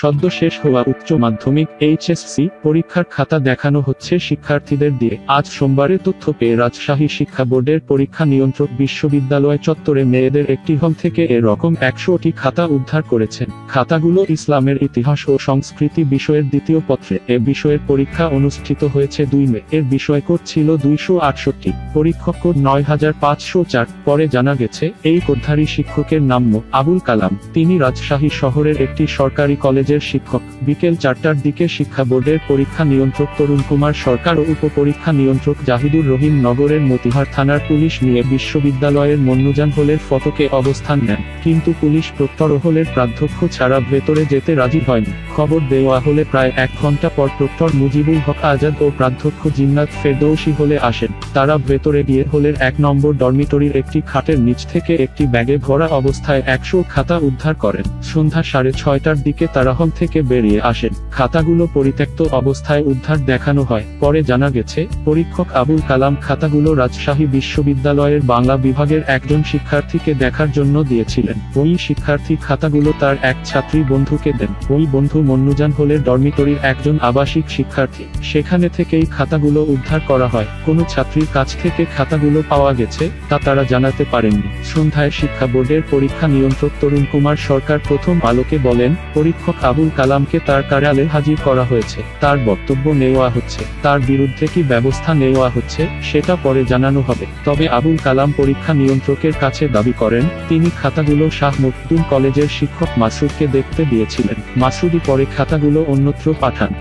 সদ্য শেষ হওয়া উচ্চ মাধ্যমিক এইচএসসি পরীক্ষার খাতা দেখানো হচ্ছে শিক্ষার্থীদের দিয়ে। আজ সোমবারে তথ্য পেয়ে রাজশাহী শিক্ষা বোর্ডের পরীক্ষা নিয়ন্ত্রক বিশ্ববিদ্যালয় চত্বরে মেয়েদের একটি হোম থেকে এরকম একশোটি খাতা উদ্ধার করেছেন। খাতাগুলো ইসলামের ইতিহাস ও সংস্কৃতি বিষয়ের দ্বিতীয় পত্রে। এ বিষয়ের পরীক্ষা অনুষ্ঠিত হয়েছে দুই মে। এর বিষয় কোড ছিল দুইশো আটষট্টি। পরীক্ষক কোড নয় হাজার পাঁচশো চার। পরে জানা গেছে, এই কোডধারী শিক্ষকের নাম আবুল কালাম। তিনি রাজশাহী শহরের একটি সরকারি কলেজের শিক্ষক। বিকেল চারটার দিকে শিক্ষা বোর্ডের পরীক্ষা নিয়ন্ত্রক তরুণ কুমার সরকার ও উপপরীক্ষা নিয়ন্ত্রক জাহিদুর রহিম নগরের মতিহার থানার পুলিশ নিয়ে বিশ্ববিদ্যালয়ের মন্নুজান হলের ফটকে অবস্থান নেন। কিন্তু পুলিশ প্রক্টর হলের প্রাধ্যক্ষ ছাড়া ভেতরে যেতে রাজি হয়নি। খবর দেওয়া হলে প্রায় এক ঘণ্টা পর প্রক্টর মুজিবুল হক আজাদ ও প্রাধ্যক্ষ জিন্নাত ফেরদৌসি হলে আসেন। তারা ভেতরে গিয়ে হলের এক নম্বর ডরমিটরির একটি খাটের নিচ থেকে একটি ব্যাগে ভরা অবস্থায় একশো খাতা উদ্ধার করেন। সন্ধ্যা সাড়ে ছয়টার দিকে তারা হল থেকে বেরিয়ে আসেন খাতাগুলো পরিত্যক্ত অবস্থায় উদ্ধার দেখানো হয়। পরে জানা গেছে, পরীক্ষক আবুল কালাম খাতাগুলো রাজশাহী বিশ্ববিদ্যালয়ের বাংলা বিভাগের একজন শিক্ষার্থীকে দেখার জন্য দিয়েছিলেন। ওই শিক্ষার্থী খাতাগুলো তার এক ছাত্রী বন্ধুকে দেন। ওই বন্ধু মন্নুজান হলের ডরমিটরির একজন আবাসিক শিক্ষার্থী। সেখানে থেকেই খাতাগুলো উদ্ধার করা হয়। কোনো ছাত্রীর কাছ থেকে খাতাগুলো পাওয়া গেছে তা তারা জানাতে পারেননি। সন্ধ্যায় শিক্ষা বোর্ডের পরীক্ষা নিয়ন্ত্রক তরুণ কুমার সরকার প্রথম আলোকে বলেন, পরীক্ষক আবুল কালামকে তার কার্যালয়ে হাজির করা হয়েছে। তার বক্তব্য নেওয়া হচ্ছে। তার বিরুদ্ধে কি ব্যবস্থা নেওয়া হচ্ছে, সেটা পরে জানানো হবে। তবে আবুল কালাম পরীক্ষা নিয়ন্ত্রকের কাছে দাবি করেন, তিনি খাতাগুলো শাহ মকদুম কলেজের শিক্ষক মাসুদকে দেখতে দিয়েছিলেন। মাসুদি পরে খাতাগুলো অন্যত্র পাঠান।